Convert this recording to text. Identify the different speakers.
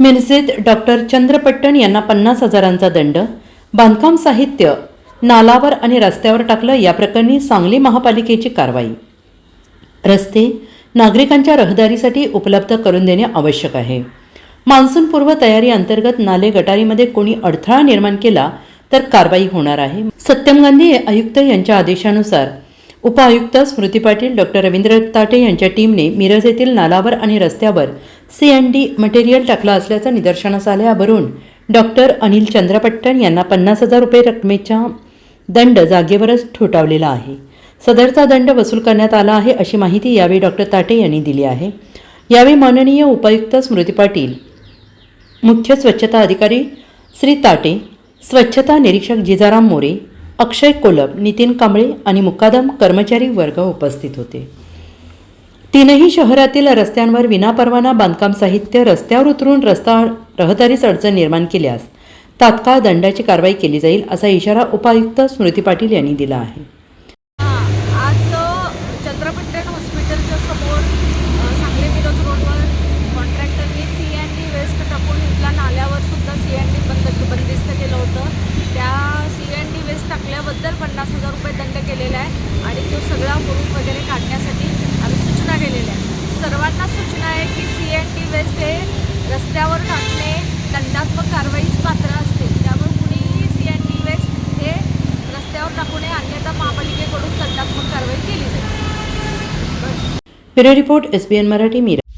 Speaker 1: मिरजेत doctor चंद्रपट्टण यांना पन्नास हजारांचा दंड बांधकाम साहित्य नालावर आणि रस्त्यावर टाकलं या प्रकरणी सांगली महापालिकेची कारवाई. रस्ते नागरिकांच्या रहदारीसाठी उपलब्ध करून देणे आवश्यक आहे. मान्सूनपूर्व तयारी अंतर्गत नाले गटारीमध्ये कोणी अडथळा निर्माण केला तर कारवाई होणार आहे. सत्यम गांधी आयुक्त यांच्या आदेशानुसार उपायुक्त स्मृती पाटील डॉक्टर रवींद्र ताटे यांच्या टीमने मिरज येथील नालावर आणि रस्त्यावर सी एन डी मटेरियल टाकलं असल्याचं निदर्शनास आल्यावरून डॉक्टर अनिल चंद्रपट्टण यांना पन्नास हजार रुपये रकमेच्या दंड जागेवरच ठोठावलेला आहे. सदरचा दंड वसूल करण्यात आला आहे अशी माहिती यावेळी डॉक्टर ताटे यांनी दिली आहे. यावेळी माननीय उपायुक्त स्मृती पाटील मुख्य स्वच्छता अधिकारी श्री ताटे स्वच्छता निरीक्षक जिजाराम मोरे अक्षय कोलब नितीन कांबळे आणि मुकादम कर्मचारी वर्ग उपस्थित होते. तीनही शहरातील रस्त्यांवर विनापरवाना बांधकाम साहित्य रस्त्यावर उतरून रस्ता रहदारीस अडचण निर्माण केल्यास तात्काळ दंडाची कारवाई केली जाईल असा इशारा उपायुक्त स्मृती पाटील यांनी दिला आहे
Speaker 2: हां आज अ, चंद्रपट्टण हॉस्पिटलच्या समोर अ, सांगली मिरज रोडवर कॉन्ट्रॅक्टरनी सी अँड डी वेस्ट टाकून इथल्या नाल्यावर सुद्धा सी अँड डी बंद बंदिस्त केलं होतं त्या सी अँड डी वेस्ट टाकल्याबद्दल पन्नास हजार रुपये दंड केलेला आहे आणि तो सगळा मुरूम वगैरे काढण्यासाठी आम्ही सूचना केलेल्या आहेत सर्वांना सूचना आहे की सी एन टी वेस्ट हे रस्त्यावर टाकणे दंडात्मक कारवाईस पात्र असते. त्यामुळे कुणीही सी एन टी वेस्ट हे रस्त्यावर टाकू नये अन्यथा महापालिकेकडून दंडात्मक कारवाई केली जाईल.
Speaker 1: Bureau report S B N Marathi Meera.